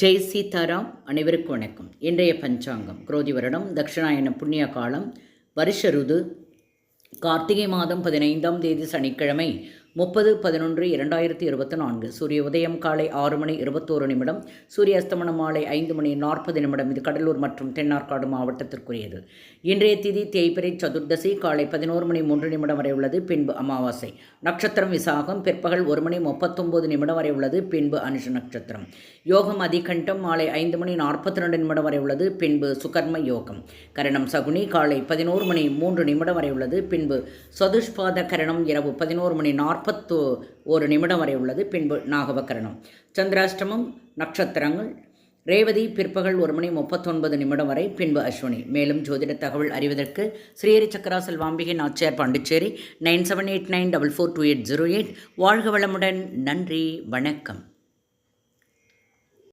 ஜெய் சீதாராம் அனைவருக்கும் வணக்கம். இன்றைய பஞ்சாங்கம் குரோதி வருடம் தட்சிணாயன புண்ணிய காலம் வருஷ ருது கார்த்திகை மாதம் பதினைந்தாம் தேதி சனிக்கிழமை முப்பது பதினொன்று இரண்டாயிரத்தி இருபத்தி நான்கு. சூரிய உதயம் காலை ஆறு மணி இருபத்தோரு நிமிடம் சூரிய அஸ்தமனம் மாலை ஐந்து மணி நாற்பது நிமிடம். இது கடலூர் மற்றும் தென்னார்காடு மாவட்டத்திற்குரியது. இன்றைய திதி தேய்பிரை சதுர்தசி காலை பதினோரு மணி மூன்று நிமிடம் வரை உள்ளது. பின்பு அமாவாசை. நட்சத்திரம் விசாகம் பிற்பகல் ஒரு மணி முப்பத்தொம்போது நிமிடம் வரை உள்ளது. பின்பு அனுஷ நட்சத்திரம். யோகம் அதிகண்டம் மாலை ஐந்து மணி நாற்பத்தி ரெண்டு நிமிடம் வரை உள்ளது. பின்பு சுகர்ம யோகம். கரணம் சகுனி காலை பதினோரு மணி மூன்று நிமிடம் வரை உள்ளது. பின்பு சதுஷ்பாத கரணம் இரவு பதினோரு மணி நாற்பத்து ஒரு நிமிடம் வரை உள்ளது. பின்பு நாகவகரணம் சந்திராஷ்டமம் நட்சத்திரங்கள். ரேவதி பிற்பகல் ஒரு மணி முப்பத்தொன்பது நிமிடம் வரை. பின்பு அஸ்வினி. மேலும் ஜோதிட தகவல் அறிவதற்கு Srihari Chakra Selvambigai Nachiyar Pondicherry nine seven eight nine double four two eight zero eight. வாழ்க வளமுடன். நன்றி. வணக்கம்.